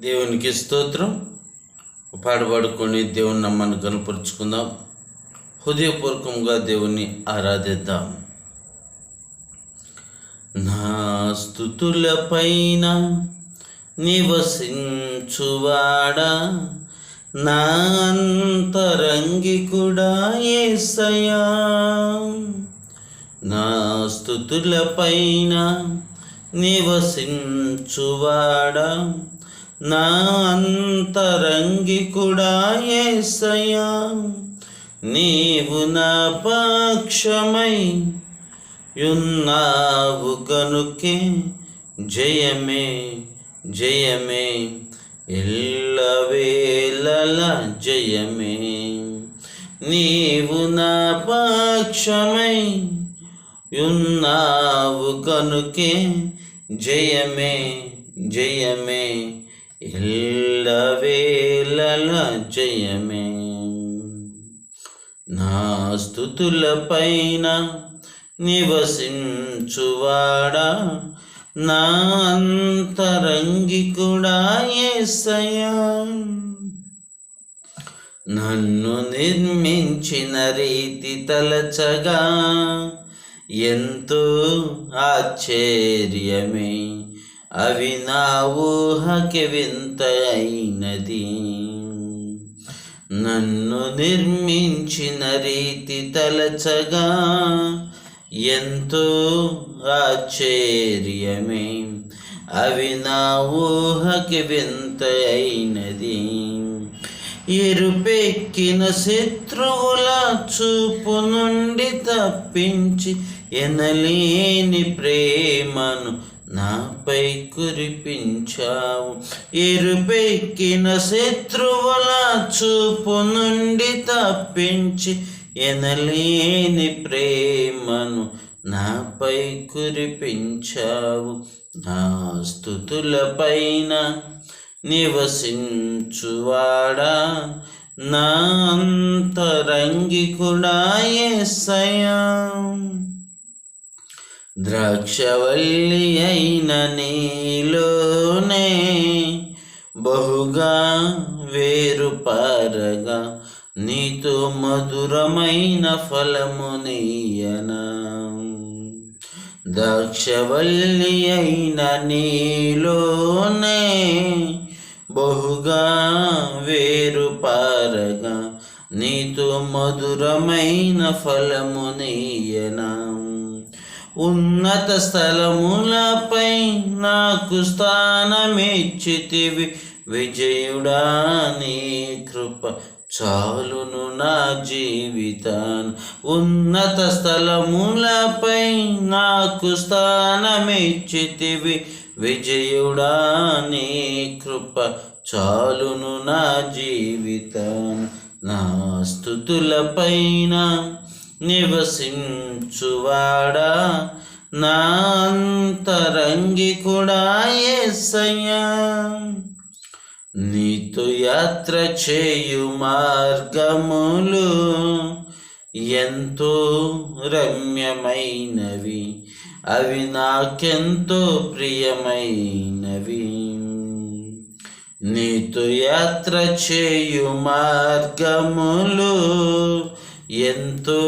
దేవునికి స్తోత్రం. పాడుపాడుకొని దేవుని నమ్మని కనపరుచుకుందాం హృదయపూర్వకంగా దేవుణ్ణి ఆరాధిద్దాం. నా స్థుతుల పైన నివసించువాడా? నా అంతరంగి కూడా ఏసయా నా స్థుతులపైన నివసించువాడా? నా అంతరంగి కూడా నీవు నా పక్షమై యున్నావు కనుకే జయమే జయమే ఎల్లవేళల జయమే. నీవు నా పక్షమై యున్నావు కనుకే జయమే జయమే ఎల్లవేళల జయమే. నా స్థుతుల పైన నివసించువాడా నా అంతరంగి కూడా ఏసయా నన్ను నిర్మించిన రీతి తలచగా ఎంతో ఆశ్చర్యమే. అవి నా ఊహకి వింత అయినది నన్ను నిర్మించిన రీతి తలచగా ఎంతో ఆశ్చర్యమే. అవి నా ఊహకి వింత అయినది ఎరుపెక్కిన శత్రువుల చూపు నుండి తప్పించి ఎనలేని ప్రేమను నాపై కురిపించావు ఎరుపెక్కిన శత్రువుల చూపు నుండి తప్పించి ఎనలేని ప్రేమను నాపై కురిపించావు నా స్థుతులపైన నివసించువాడా. నా అంతరంగి కూడా ఏసయా ద్రాక్షవల్లి అయిన నీలోనే బహుగా వేరుపారగా నీతో మధురమైన ఫలము నీయనా. ద్రాక్షవల్లి అయిన నీలోనే బహుగా వేరుపారగా నీతో మధురమైన ఫలము నీయనా. ఉన్నత స్థలములపై నాకు స్థానమిచ్చితివి. విజయుడా నీ కృప చాలును నా జీవితాన్. ఉన్నత స్థలములపై నాకు స్థానమిచ్చితివి. విజయుడా నీ కృప చాలును నా జీవితాన్. నా స్థుతుల పైన నివసించువాడా. నా అంతరంగి ఏసయ్యా నీతో యాత్ర చేయు మార్గములు ఎంతో రమ్యమైనవి. అవి నాకెంతో ప్రియమైనవి. నీతో యాత్ర చేయు మార్గములు ఎంతో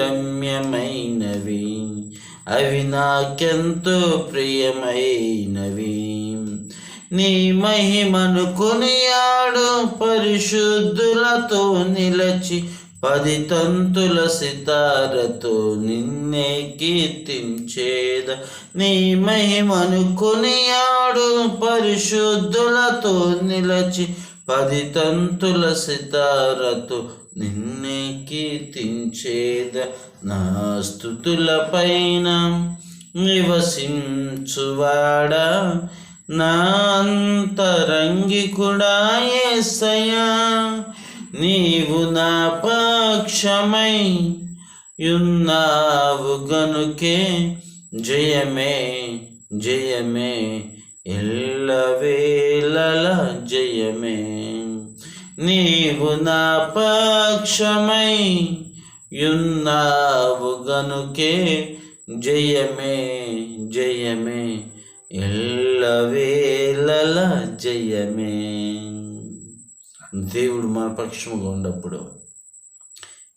రమ్యమైనవి అవి నాకెంతో ప్రియమైనవి. నీ మహిమను కొనియాడు పరిశుద్ధులతో నిలచి పది తంతుల సితారతో నిన్నే కీర్తించేద. నీ మహిమను కొనియాడు పరిశుద్ధులతో నిలచి పది తంతుల సితారతు నిన్నే కీర్తించేద నా స్థుతుల పైన నివసించువాడా. నా అంతరంగి కూడా ఏసయా నీవు నా పక్షమై యున్నావు గనుకే. జయమే జయమే ఎల్లవేళల జయమే. నీవు నా పక్షమై యున్నావు గనుకే జయమే జయమే. ఎల్లవేళల జయమే. దేవుడు మన పక్షముగా ఉన్నప్పుడు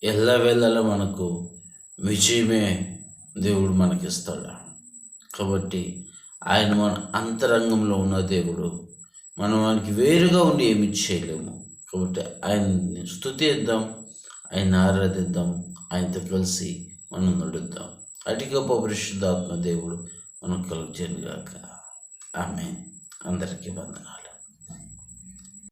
ఎల్లవేళలా మనకు విజయమే దేవుడు మనకిస్తాడు. కాబట్టి ఆయన మన అంతరంగంలో ఉన్న దేవుడు. మనం ఆయనకి వేరుగా ఉండి ఏమి చేయలేము. కాబట్టి ఆయన్ని స్థుతిద్దాం ఆయన ఆరాధిద్దాం ఆయనతో కలిసి మనం నడుద్దాం. అటు గొప్ప పరిశుద్ధాత్మ దేవుడు మనకు కలుగుచేను గాక ఆమె అందరికీ వందనాలు.